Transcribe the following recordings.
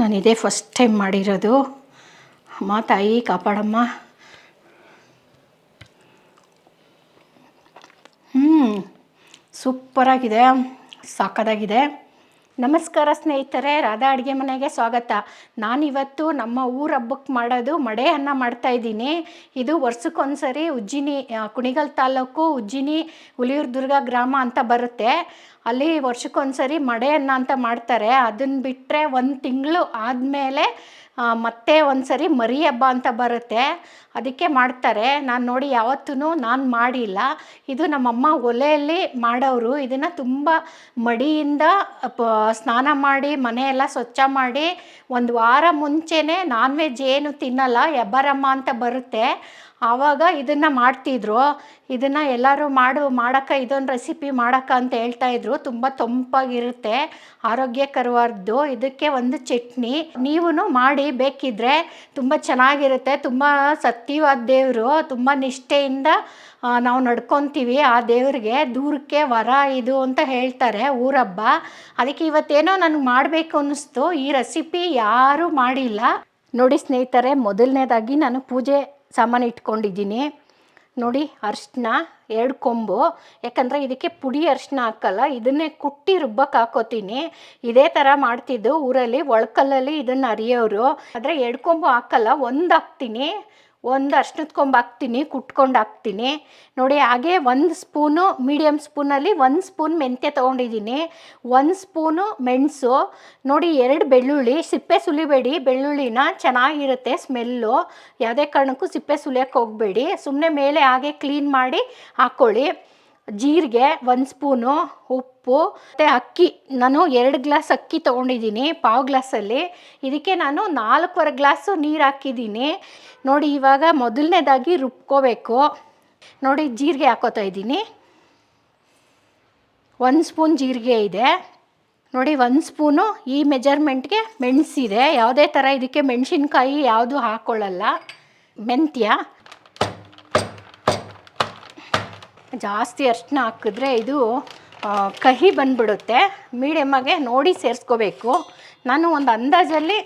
ನಾನು ಇದೇ first time ಮಾಡಿರೋದು. ಅಮ್ಮ ತಾಯಿ ಕಾಪಾಡಮ್ಮ. ಹ್ಞೂ ಸೂಪರಾಗಿದೆ ಸಾಕದಾಗಿದೆ. ನಮಸ್ಕಾರ ಸ್ನೇಹಿತರೆ, ರಾಧಾ ಅಡುಗೆ ಮನೆಗೆ ಸ್ವಾಗತ. ನಾನಿವತ್ತು ನಮ್ಮ ಊರ ಹಬ್ಬಕ್ಕೆ ಮಾಡೋದು ಮಡೆ ಅನ್ನ ಮಾಡ್ತಾಯಿದ್ದೀನಿ ಇದು ವರ್ಷಕ್ಕೊಂದ್ಸರಿ ಉಜ್ಜಿನಿ ಕುಣಿಗಲ್ ತಾಲೂಕು ಉಜ್ಜಿನಿ ಹುಲಿಯೂರು ದುರ್ಗ ಗ್ರಾಮ ಅಂತ ಬರುತ್ತೆ. ಅಲ್ಲಿ ವರ್ಷಕ್ಕೊಂದ್ಸರಿ ಮಡೆ ಅನ್ನ ಅಂತ ಮಾಡ್ತಾರೆ. ಅದನ್ನು ಬಿಟ್ಟರೆ ಒಂದು ತಿಂಗಳು ಆದಮೇಲೆ ಮತ್ತೆ ಒಂದ್ಸರಿ ಮರಿ ಹಬ್ಬ ಅಂತ ಬರುತ್ತೆ. ಅದಕ್ಕೆ ಮಾಡ್ತಾರೆ. ನಾನು ನೋಡಿ ಯಾವತ್ತೂ ನಾನು ಮಾಡಿಲ್ಲ. ಇದು ನಮ್ಮಮ್ಮ ಒಲೆಯಲ್ಲಿ ಮಾಡೋರು ಇದನ್ನು ತುಂಬ ಮಡಿಯಿಂದ, ಪ, ಸ್ನಾನ ಮಾಡಿ, ಮನೆಯೆಲ್ಲ ಸ್ವಚ್ಛ ಮಾಡಿ, ಒಂದು ವಾರ ಮುಂಚೆನೇ ನಾನ್ ವೆಜ್ ಏನು ತಿನ್ನಲ್ಲ. ಹೆಬ್ಬಾರಮ್ಮ ಅಂತ ಬರುತ್ತೆ. ಆವಾಗ ಇದನ್ನು ಮಾಡ್ತಿದ್ರು. ಇದನ್ನು ಎಲ್ಲರೂ ಮಾಡು ಮಾಡೋಕ್ಕೆ ಇದೊಂದು ರೆಸಿಪಿ ಮಾಡೋಕ್ಕೆ ಅಂತ ಹೇಳ್ತಾ ಇದ್ರು. ತುಂಬ ತಂಪಾಗಿರುತ್ತೆ, ಆರೋಗ್ಯಕರವಾದ್ದು. ಇದಕ್ಕೆ ಒಂದು ಚಟ್ನಿ. ನೀವು ಮಾಡಿ, ಬೇಕಿದ್ರೆ ತುಂಬ ಚೆನ್ನಾಗಿರುತ್ತೆ. ತುಂಬ ಸತ್ಯವಾದ ದೇವರು. ತುಂಬ ನಿಷ್ಠೆಯಿಂದ ನಾವು ನಡ್ಕೊತೀವಿ ಆ ದೇವ್ರಿಗೆ. ದೂರಕ್ಕೆ ವರ ಇದು ಅಂತ ಹೇಳ್ತಾರೆ ಊರಬ್ಬ. ಅದಕ್ಕೆ ಇವತ್ತೇನೋ ನನಗೆ ಮಾಡಬೇಕು ಅನ್ನಿಸ್ತು. ಈ ರೆಸಿಪಿ ಯಾರೂ ಮಾಡಿಲ್ಲ. ನೋಡಿ ಸ್ನೇಹಿತರೆ, ಮೊದಲನೇದಾಗಿ ನಾನು ಪೂಜೆ ಸಾಮಾನು ಇಟ್ಕೊಂಡಿದ್ದೀನಿ. ನೋಡಿ, ಅರಿಶಿನ ಎರಡು ಕೊಂಬು. ಯಾಕಂದರೆ ಇದಕ್ಕೆ ಪುಡಿ ಅರಿಶಿನ ಹಾಕಲ್ಲ, ಇದನ್ನೇ ಕುಟ್ಟಿ ರುಬ್ಬಕ್ಕೆ ಹಾಕೋತೀನಿ. ಇದೇ ಥರ ಮಾಡ್ತಿದ್ದು ಊರಲ್ಲಿ, ಒಳಕಲ್ಲಲ್ಲಿ ಇದನ್ನು ಅರಿಯೋರು. ಆದರೆ ಎರಡು ಕೊಂಬು ಹಾಕಲ್ಲ, ಒಂದು ಹಾಕ್ತೀನಿ. ಒಂದು ಅರ್ಶಿನದ ಕೊಂಬು ಹಾಕ್ತೀನಿ, ಕುಟ್ಕೊಂಡು ಹಾಕ್ತೀನಿ. ನೋಡಿ, ಹಾಗೆ ಒಂದು ಸ್ಪೂನು ಮೀಡಿಯಮ್ ಸ್ಪೂನಲ್ಲಿ ಒಂದು ಸ್ಪೂನ್ ಮೆಂತ್ಯ ತೊಗೊಂಡಿದ್ದೀನಿ. ಒಂದು ಸ್ಪೂನು ಮೆಣಸು. ನೋಡಿ, ಎರಡು ಬೆಳ್ಳುಳ್ಳಿ. ಸಿಪ್ಪೆ ಸುಲಿಬೇಡಿ, ಬೆಳ್ಳುಳ್ಳಿನ ಚೆನ್ನಾಗಿರುತ್ತೆ ಸ್ಮೆಲ್ಲು. ಯಾವುದೇ ಕಾರಣಕ್ಕೂ ಸಿಪ್ಪೆ ಸುಲಿಯೋಕ್ಕೆ ಹೋಗಬೇಡಿ. ಸುಮ್ಮನೆ ಮೇಲೆ ಹಾಗೆ ಕ್ಲೀನ್ ಮಾಡಿ ಹಾಕ್ಕೊಳ್ಳಿ. ಜೀರಿಗೆ, ಒಂದು ಸ್ಪೂನು ಉಪ್ಪು, ಮತ್ತು ಅಕ್ಕಿ. ನಾನು ಎರಡು ಗ್ಲಾಸ್ ಅಕ್ಕಿ ತೊಗೊಂಡಿದ್ದೀನಿ ಪಾವು ಗ್ಲಾಸಲ್ಲಿ. ಇದಕ್ಕೆ ನಾನು ನಾಲ್ಕೂವರೆ ಗ್ಲಾಸು ನೀರು ಹಾಕಿದ್ದೀನಿ. ನೋಡಿ, ಇವಾಗ ಮೊದಲನೇದಾಗಿ ರುಬ್ಕೋಬೇಕು. ನೋಡಿ, ಜೀರಿಗೆ ಹಾಕೋತಾ ಇದ್ದೀನಿ. ಒಂದು ಸ್ಪೂನ್ ಜೀರಿಗೆ ಇದೆ. ನೋಡಿ, ಒಂದು ಸ್ಪೂನು ಈ ಮೆಜರ್ಮೆಂಟ್ಗೆ ಮೆಣಸಿದೆ. ಯಾವುದೇ ಥರ ಇದಕ್ಕೆ ಮೆಣಸಿನ್ಕಾಯಿ ಯಾವುದು ಹಾಕ್ಕೊಳ್ಳಲ್ಲ ಮೆಂತ್ಯ. ಜಾಸ್ತಿ ಅರ್ಶಿನ ಹಾಕಿದ್ರೆ ಇದು ಕಹಿ ಬಂದ್ಬಿಡುತ್ತೆ. ಮೀಡಿಯಮ್ಮಾಗೆ ನೋಡಿ ಸೇರಿಸ್ಕೋಬೇಕು. ನಾನು ಒಂದು ಅಂದಾಜಲ್ಲಿ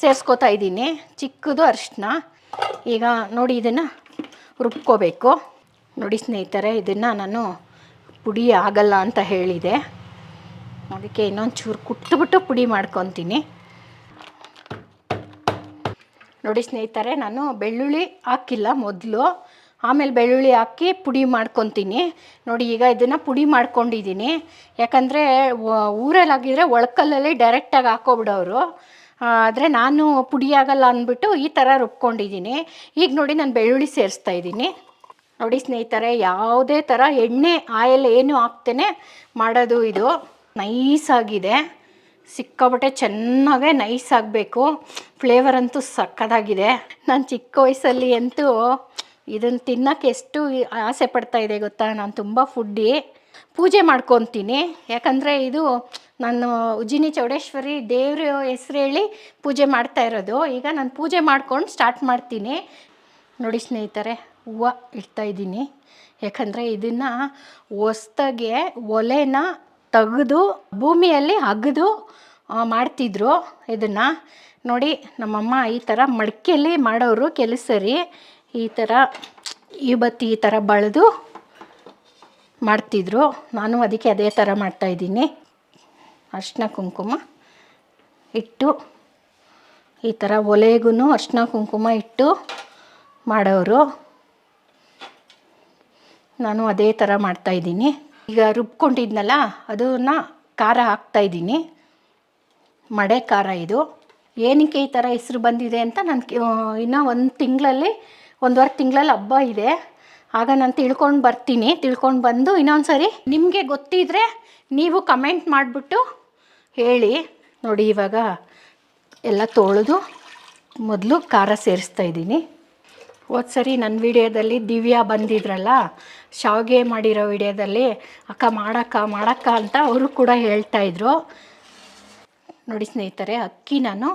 ಸೇರಿಸ್ಕೋತಾ ಇದ್ದೀನಿ. ಚಿಕ್ಕದು ಅರಿಶಿನ. ಈಗ ನೋಡಿ ಇದನ್ನು ರುಬ್ಕೋಬೇಕು. ನೋಡಿ ಸ್ನೇಹಿತರೆ, ಇದನ್ನು ನಾನು ಪುಡಿ ಆಗಲ್ಲ ಅಂತ ಹೇಳಿದೆ. ಅದಕ್ಕೆ ಇನ್ನೊಂದು ಚೂರು ಕುಟ್ಬಿಟ್ಟು ಪುಡಿ ಮಾಡ್ಕೊತೀನಿ. ನೋಡಿ ಸ್ನೇಹಿತರೆ, ನಾನು ಬೆಳ್ಳುಳ್ಳಿ ಹಾಕಿಲ್ಲ ಮೊದಲು. ಆಮೇಲೆ ಬೆಳ್ಳುಳ್ಳಿ ಹಾಕಿ ಪುಡಿ ಮಾಡ್ಕೊತೀನಿ. ನೋಡಿ, ಈಗ ಇದನ್ನು ಪುಡಿ ಮಾಡ್ಕೊಂಡಿದ್ದೀನಿ. ಯಾಕಂದರೆ ಊರಲ್ಲಾಗಿದ್ದರೆ ಒಳಕಲ್ಲಲ್ಲಿ ಡೈರೆಕ್ಟಾಗಿ ಹಾಕೋಬಿಡೋರು. ಆದರೆ ನಾನು ಪುಡಿ ಆಗಲ್ಲ ಅಂದ್ಬಿಟ್ಟು ಈ ಥರ ರುಬ್ಕೊಂಡಿದ್ದೀನಿ. ಈಗ ನೋಡಿ, ನಾನು ಬೆಳ್ಳುಳ್ಳಿ ಸೇರಿಸ್ತಾ ಇದ್ದೀನಿ. ನೋಡಿ ಸ್ನೇಹಿತರೆ, ಯಾವುದೇ ಥರ ಎಣ್ಣೆ, ಆಯಿಲ್ ಏನು ಹಾಕ್ತೇನೆ ಮಾಡೋದು ಇದು. ನೈಸಾಗಿದೆ ಸಿಕ್ಕಾಬಟ್ಟೆ ಚೆನ್ನಾಗೇ ನೈಸ್ ಆಗಬೇಕು. ಫ್ಲೇವರ್ ಅಂತೂ ಸಕ್ಕದಾಗಿದೆ. ನಾನು ಚಿಕ್ಕ ವಯಸ್ಸಲ್ಲಿ ಅಂತೂ ಇದನ್ನು ತಿನ್ನೋಕ್ಕೆ ಎಷ್ಟು ಆಸೆ ಪಡ್ತಾ ಇದೆ ಗೊತ್ತಾ? ನಾನು ತುಂಬ ಫುಡ್ಡಿ ಪೂಜೆ ಮಾಡ್ಕೊತೀನಿ. ಯಾಕಂದರೆ ಇದು ನಾನು ಉಜ್ಜಿನಿ ಚೌಡೇಶ್ವರಿ ದೇವ್ರ ಹೆಸ್ರು ಹೇಳಿ ಪೂಜೆ ಮಾಡ್ತಾ ಇರೋದು. ಈಗ ನಾನು ಪೂಜೆ ಮಾಡ್ಕೊಂಡು ಸ್ಟಾರ್ಟ್ ಮಾಡ್ತೀನಿ. ನೋಡಿ ಸ್ನೇಹಿತರೆ, ಹೂವು ಇಡ್ತಾ ಇದ್ದೀನಿ. ಯಾಕಂದರೆ ಇದನ್ನು ಹೊಸ್ದಾಗೆ ಒಲೆನ ತೆಗೆದು ಭೂಮಿಯಲ್ಲಿ ಅಗೆದು ಮಾಡ್ತಿದ್ರು ಇದನ್ನು. ನೋಡಿ, ನಮ್ಮಮ್ಮ ಈ ಥರ ಮಡಿಕೆಯಲ್ಲಿ ಮಾಡೋರು ಕೆಲಸ ಸರಿ ಈ ಥರ ಈ ಬತ್ತಿ ಈ ಥರ ಬಳಿದು ಮಾಡ್ತಿದ್ರು. ನಾನು ಅದಕ್ಕೆ ಅದೇ ಥರ ಮಾಡ್ತಾಯಿದ್ದೀನಿ ಅರ್ಶಿನ ಕುಂಕುಮ ಇಟ್ಟು ಈ ಥರ ಒಲೆಗೂ ಅರ್ಶಿನ ಕುಂಕುಮ ಇಟ್ಟು ಮಾಡೋರು. ನಾನು ಅದೇ ಥರ ಮಾಡ್ತಾಯಿದ್ದೀನಿ ಈಗ ರುಬ್ಕೊಂಡಿದ್ನಲ್ಲ, ಅದನ್ನು ಖಾರ ಹಾಕ್ತಾಯಿದ್ದೀನಿ ಮಡೆ ಖಾರ ಇದು. ಏನಕ್ಕೆ ಈ ಥರ ಹೆಸ್ರು ಬಂದಿದೆ ಅಂತ ನಾನು ಇನ್ನೂ ಒಂದು ತಿಂಗಳಲ್ಲಿ ಒಂದುವರೆ ತಿಂಗಳಲ್ಲಿ ಹಬ್ಬ ಇದೆ. ಆಗ ನಾನು ತಿಳ್ಕೊಂಡು ಬರ್ತೀನಿ. ತಿಳ್ಕೊಂಡು ಬಂದು ಇನ್ನೊಂದು ಸರಿ ನಿಮಗೆ ಗೊತ್ತಿದ್ರೆ ನೀವು ಕಮೆಂಟ್ ಮಾಡಿಬಿಟ್ಟು ಹೇಳಿ. ನೋಡಿ ಇವಾಗ ಎಲ್ಲ ತೊಳೆದು ಮೊದಲು ಖಾರ ಸೇರಿಸ್ತಾ ಇದ್ದೀನಿ. ಹೋದ ಸರಿ ನನ್ನ ವಿಡಿಯೋದಲ್ಲಿ ದಿವ್ಯಾ ಬಂದಿದ್ರಲ್ಲ, ಶಾವಿಗೆ ಮಾಡಿರೋ ವಿಡಿಯೋದಲ್ಲಿ ಅಕ್ಕ ಮಾಡಕ್ಕ ಮಾಡಕ್ಕ ಅಂತ ಅವರು ಕೂಡ ಹೇಳ್ತಾಯಿದ್ರು ನೋಡಿ ಸ್ನೇಹಿತರೆ, ಅಕ್ಕಿ ನಾನು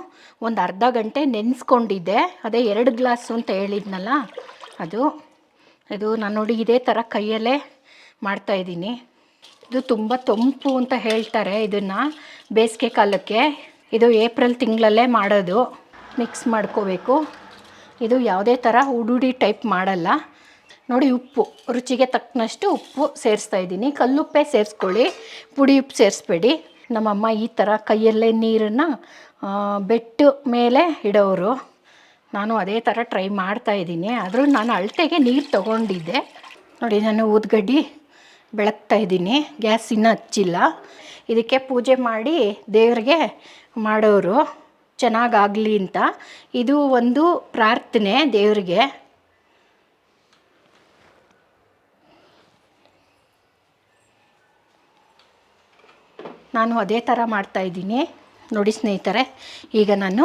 ಒಂದು ಅರ್ಧ ಗಂಟೆ ನೆನೆಸ್ಕೊಂಡಿದ್ದೆ. ಅದೇ ಎರಡು ಗ್ಲಾಸು ಅಂತ ಹೇಳಿದ್ನಲ್ಲ, ಅದು. ಇದು ನಾನು ನೋಡಿ ಇದೇ ಥರ ಕೈಯಲ್ಲೇ ಮಾಡ್ತಾಯಿದ್ದೀನಿ ಇದು ತುಂಬ ತಂಪು ಅಂತ ಹೇಳ್ತಾರೆ ಇದನ್ನು ಬೇಸಿಗೆ ಕಾಲಕ್ಕೆ. ಇದು ಏಪ್ರಿಲ್ ತಿಂಗಳಲ್ಲೇ ಮಾಡೋದು. ಮಿಕ್ಸ್ ಮಾಡ್ಕೋಬೇಕು. ಇದು ಯಾವುದೇ ಥರ ಉಡುಡಿ ಟೈಪ್ ಮಾಡಲ್ಲ. ನೋಡಿ ಉಪ್ಪು, ರುಚಿಗೆ ತಕ್ಕನಷ್ಟು ಉಪ್ಪು ಸೇರಿಸ್ತಾ ಇದ್ದೀನಿ. ಕಲ್ಲುಪ್ಪೇ ಸೇರಿಸ್ಕೊಳ್ಳಿ, ಪುಡಿ ಉಪ್ಪು ಸೇರಿಸ್ಬೇಡಿ. ನಮ್ಮಮ್ಮ ಈ ಥರ ಕೈಯಲ್ಲೇ ನೀರನ್ನು ಬೆಟ್ಟು ಮೇಲೆ ಇಡೋರು. ನಾನು ಅದೇ ಥರ ಟ್ರೈ ಮಾಡ್ತಾ ಇದ್ದೀನಿ. ಆದರೂ ನಾನು ಅಳತೆಗೆ ನೀರು ತಗೊಂಡಿದ್ದೆ. ನೋಡಿ, ನಾನು ಊದ್ಗಡ್ಡಿ ಬೆಳಗ್ತಾ ಇದ್ದೀನಿ. ಗ್ಯಾಸ್ ಇನ್ನೂ ಹಚ್ಚಿಲ್ಲ. ಇದಕ್ಕೆ ಪೂಜೆ ಮಾಡಿ ದೇವರಿಗೆ ಮಾಡೋರು. ಚೆನ್ನಾಗಾಗಲಿ ಅಂತ. ಇದು ಒಂದು ಪ್ರಾರ್ಥನೆ ದೇವರಿಗೆ. ನಾನು ಅದೇ ಥರ ಮಾಡ್ತಾಯಿದ್ದೀನಿ ನೋಡಿ ಸ್ನೇಹಿತರೆ, ಈಗ ನಾನು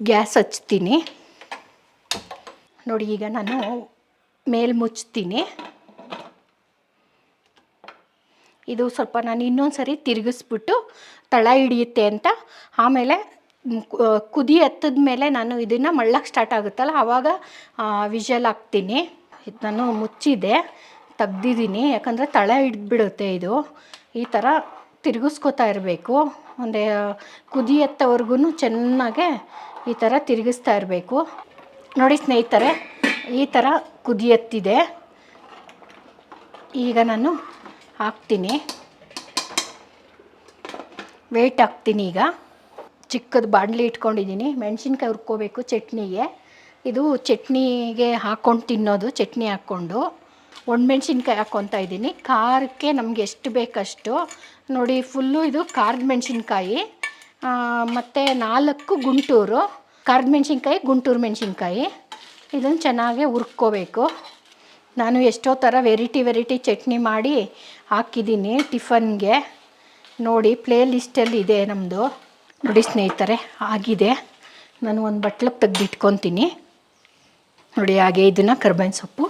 ಗ್ಯಾಸ್ ಹಚ್ತೀನಿ. ನೋಡಿ, ಈಗ ನಾನು ಮೇಲೆ ಮುಚ್ತೀನಿ. ಇದು ಸ್ವಲ್ಪ ನಾನು ಇನ್ನೊಂದು ಸರಿ ತಿರುಗಿಸ್ಬಿಟ್ಟು ತಳ ಹಿಡಿಯುತ್ತೆ ಅಂತ. ಆಮೇಲೆ ಕುದಿ ಹತ್ತದ ಮೇಲೆ ನಾನು ಇದನ್ನು ಮಳ್ಳಕ್ಕೆ ಸ್ಟಾರ್ಟ್ ಆಗುತ್ತಲ್ಲ ಆವಾಗ ವಿಷಲ್ ಹಾಕ್ತೀನಿ. ಇದು ನಾನು ಮುಚ್ಚಿದೆ, ತೆಗ್ದಿದ್ದೀನಿ. ಯಾಕಂದರೆ ತಳ ಹಿಡಿದ್ಬಿಡುತ್ತೆ ಇದು. ಈ ಥರ ತಿರುಗಿಸ್ಕೊತಾ ಇರಬೇಕು. ಒಂದು ಕುದಿ ಹತ್ತೋವರೆಗೂ ಚೆನ್ನಾಗೆ ಈ ಥರ ತಿರುಗಿಸ್ತಾ ಇರಬೇಕು. ನೋಡಿ ಸ್ನೇಹಿತರೆ, ಈ ಥರ ಕುದಿಯತ್ತಿದೆ ಈಗ ನಾನು ಹಾಕ್ತೀನಿ. ವೇಟ್ ಹಾಕ್ತೀನಿ ಈಗ. ಚಿಕ್ಕದು ಬಾಣಲಿ ಇಟ್ಕೊಂಡಿದ್ದೀನಿ. ಮೆಣಸಿನ್ಕಾಯಿ ಹುರ್ಕೋಬೇಕು ಚಟ್ನಿಗೆ. ಇದು ಚಟ್ನಿಗೆ ಹಾಕ್ಕೊಂಡು ತಿನ್ನೋದು, ಚಟ್ನಿ ಹಾಕ್ಕೊಂಡು. ಒಣಮೆಣ್ಸಿನ್ಕಾಯಿ ಹಾಕ್ಕೊತಾ ಇದ್ದೀನಿ. ಖಾರಕ್ಕೆ ನಮ್ಗೆ ಎಷ್ಟು ಬೇಕಷ್ಟು, ನೋಡಿ ಫುಲ್ಲು ಇದು ಖಾರದ ಮೆಣಸಿನ್ಕಾಯಿ ಮತ್ತು ನಾಲ್ಕು ಗುಂಟೂರು ಖಾರದ ಮೆಣಸಿನ್ಕಾಯಿ, ಗುಂಟೂರು ಮೆಣಸಿನ್ಕಾಯಿ. ಇದನ್ನು ಚೆನ್ನಾಗಿ ಹುರ್ಕೋಬೇಕು. ನಾನು ಎಷ್ಟೋ ಥರ ವೆರೈಟಿ ವೆರೈಟಿ ಚಟ್ನಿ ಮಾಡಿ ಹಾಕಿದ್ದೀನಿ ಟಿಫನ್ಗೆ. ನೋಡಿ ಪ್ಲೇ ಲಿಸ್ಟಲ್ಲಿ ಇದೆ ನಮ್ಮದು ನೋಡಿ ಸ್ನೇಹಿತರೆ, ಆಗಿದೆ. ನಾನು ಒಂದು ಬಟ್ಲಕ್ಕೆ ತೆಗೆದಿಟ್ಕೊತೀನಿ. ನೋಡಿ, ಹಾಗೆ ಇದನ್ನು ಕರ್ಬೇವಿನ ಸೊಪ್ಪು.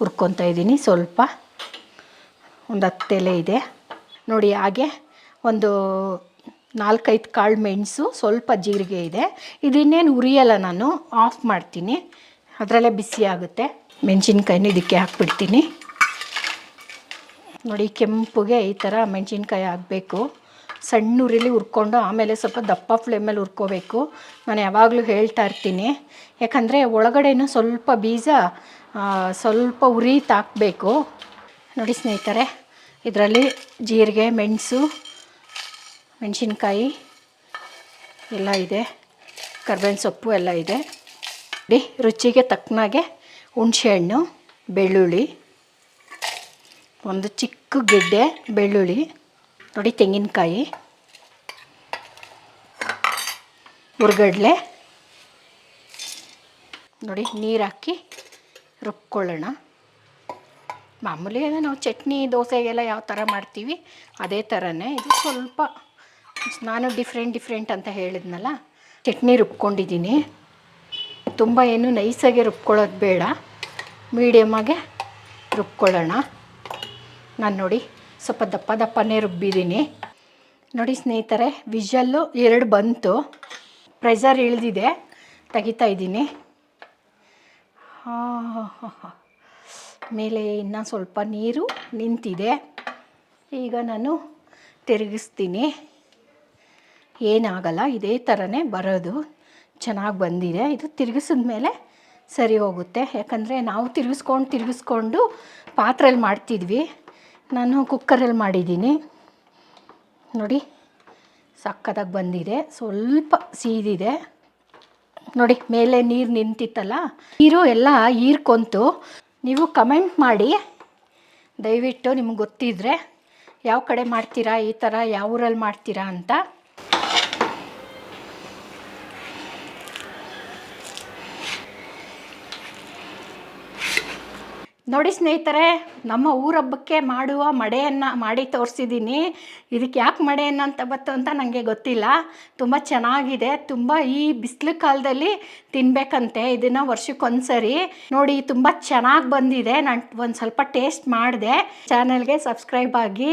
ಹುರ್ಕೊತಾ ಇದ್ದೀನಿ. ಸ್ವಲ್ಪ ಒಂದು ಹತ್ತೆಲೆ ಇದೆ. ನೋಡಿ, ಹಾಗೆ ಒಂದು ನಾಲ್ಕೈದು ಕಾಳು ಮೆಣಸು, ಸ್ವಲ್ಪ ಜೀರಿಗೆ ಇದೆ. ಇದನ್ನೇನು ಉರಿಯಲ್ಲ ನಾನು, ಆಫ್ ಮಾಡ್ತೀನಿ. ಅದರಲ್ಲೇ ಬಿಸಿ ಆಗುತ್ತೆ. ಮೆಣಸಿನ್ಕಾಯಿನ ಇದಕ್ಕೆ ಹಾಕ್ಬಿಡ್ತೀನಿ. ನೋಡಿ, ಕೆಂಪುಗೆ ಈ ಥರ ಮೆಣಸಿನ್ಕಾಯಿ ಆಗಬೇಕು ಸಣ್ಣ ಉರಿಲಿ ಹುರ್ಕೊಂಡು ಆಮೇಲೆ ಸ್ವಲ್ಪ ದಪ್ಪ ಫ್ಲೇಮಲ್ಲಿ ಹುರ್ಕೋಬೇಕು. ನಾನು ಯಾವಾಗಲೂ ಹೇಳ್ತಾ ಇರ್ತೀನಿ. ಯಾಕಂದರೆ ಒಳಗಡೆನೂ ಸ್ವಲ್ಪ ಬೀಜ ಸ್ವಲ್ಪ ಉರಿ ತಾಕಬೇಕು. ನೋಡಿ ಸ್ನೇಹಿತರೆ, ಇದರಲ್ಲಿ ಜೀರಿಗೆ, ಮೆಣಸು, ಮೆಣಸಿನ್ಕಾಯಿ ಎಲ್ಲ ಇದೆ. ಕರ್ಬೇವಿನ ಸೊಪ್ಪು ಎಲ್ಲ ಇದೆ. ನೋಡಿ, ರುಚಿಗೆ ತಕ್ಕನಾಗೆ ಹುಣಸೆಹಣ್ಣು, ಬೆಳ್ಳುಳ್ಳಿ, ಒಂದು ಚಿಕ್ಕ ಗೆಡ್ಡೆ ಬೆಳ್ಳುಳ್ಳಿ, ನೋಡಿ ತೆಂಗಿನಕಾಯಿ ಹುರ್ಗಡ್ಲೆ ನೋಡಿ ನೀರು ಹಾಕಿ ರುಬ್ಕೊಳ್ಳೋಣ. ಮಾಮೂಲಿ ನಾವು ಚಟ್ನಿ, ದೋಸೆಗೆಲ್ಲ ಯಾವ ಥರ ಮಾಡ್ತೀವಿ, ಅದೇ ಥರನೇ ಇದು ಸ್ವಲ್ಪ ನಾನು ಡಿಫ್ರೆಂಟ್ ಡಿಫ್ರೆಂಟ್ ಅಂತ ಹೇಳಿದ್ನಲ್ಲ, ಚಟ್ನಿ ರುಬ್ಕೊಂಡಿದ್ದೀನಿ. ತುಂಬ ಏನು ನೈಸಾಗಿ ರುಬ್ಕೊಳ್ಳೋದು ಬೇಡ ಮೀಡಿಯಮಾಗೆ ರುಬ್ಕೊಳ್ಳೋಣ. ನಾನು ನೋಡಿ ಸ್ವಲ್ಪ ದಪ್ಪ ದಪ್ಪನೇ ರುಬ್ಬಿದ್ದೀನಿ. ನೋಡಿ ಸ್ನೇಹಿತರೆ, ವಿಷಲ್ಲು ಎರಡು ಬಂತು, ಪ್ರೆಷರ್ ಇಳಿದಿದೆ, ತೆಗಿತಾ ಇದ್ದೀನಿ. ಹಾಂ ಮೇಲೆ ಇನ್ನೂ ಸ್ವಲ್ಪ ನೀರು ನಿಂತಿದೆ. ಈಗ ನಾನು ತಿರುಗಿಸ್ತೀನಿ. ಏನಾಗಲ್ಲ, ಇದೇ ಥರನೇ ಬರೋದು. ಚೆನ್ನಾಗಿ ಬಂದಿದೆ. ಇದು ತಿರುಗಿಸಿದ ಮೇಲೆ ಸರಿ ಹೋಗುತ್ತೆ. ಯಾಕಂದರೆ ನಾವು ತಿರುಗಿಸ್ಕೊಂಡು ತಿರುಗಿಸ್ಕೊಂಡು ಪಾತ್ರೆಯಲ್ಲಿ ಮಾಡ್ತಿದ್ವಿ. ನಾನು ಕುಕ್ಕರಲ್ಲಿ ಮಾಡಿದ್ದೀನಿ. ನೋಡಿ ಸಕ್ಕತ್ತಾಗಿ ಬಂದಿದೆ. ಸ್ವಲ್ಪ ಸೀದಿದೆ. ನೋಡಿ, ಮೇಲೆ ನೀರು ನಿಂತಿತ್ತಲ್ಲ? ನೀರು ಎಲ್ಲ ಹೀರ್ಕೊಂತು ನೀವು ಕಮೆಂಟ್ ಮಾಡಿ. ದಯವಿಟ್ಟು ನಿಮ್ಗೆ ಗೊತ್ತಿದ್ರೆ, ಯಾವ ಕಡೆ ಮಾಡ್ತೀರಾ, ಈ ಥರ ಯಾವ ಊರಲ್ಲಿ ಮಾಡ್ತೀರಾ ಅಂತ. ನೋಡಿ ಸ್ನೇಹಿತರೆ, ನಮ್ಮ ಊರ ಹಬ್ಬಕ್ಕೆ ಮಾಡುವ ಮಡೆಯನ್ನು ಮಾಡಿ ತೋರಿಸಿದ್ದೀನಿ. ಇದಕ್ಕೆ ಯಾಕೆ ಮಡೆಯನ್ನು ಅಂತ ಬತ್ತು ಅಂತ ನನಗೆ ಗೊತ್ತಿಲ್ಲ. ತುಂಬ ಚೆನ್ನಾಗಿದೆ. ತುಂಬ ಈ ಬಿಸಿಲು ಕಾಲದಲ್ಲಿ ತಿನ್ನಬೇಕಂತೆ ಇದನ್ನು ವರ್ಷಕ್ಕೊಂದ್ಸರಿ ನೋಡಿ, ತುಂಬ ಚೆನ್ನಾಗಿ ಬಂದಿದೆ. ನಾನು ಒಂದು ಸ್ವಲ್ಪ ಟೇಸ್ಟ್ ಮಾಡಿದೆ. ಚಾನಲ್ಗೆ ಸಬ್ಸ್ಕ್ರೈಬ್ ಆಗಿ.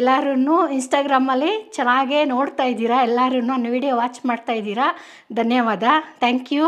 ಎಲ್ಲರೂ ಇನ್ಸ್ಟಾಗ್ರಾಮಲ್ಲಿ ಚೆನ್ನಾಗೇ ನೋಡ್ತಾ ಇದ್ದೀರಾ? ಎಲ್ಲರೂ ನನ್ನ ವಿಡಿಯೋ ವಾಚ್ ಮಾಡ್ತಾ ಇದ್ದೀರಾ? ಧನ್ಯವಾದ. Thank you.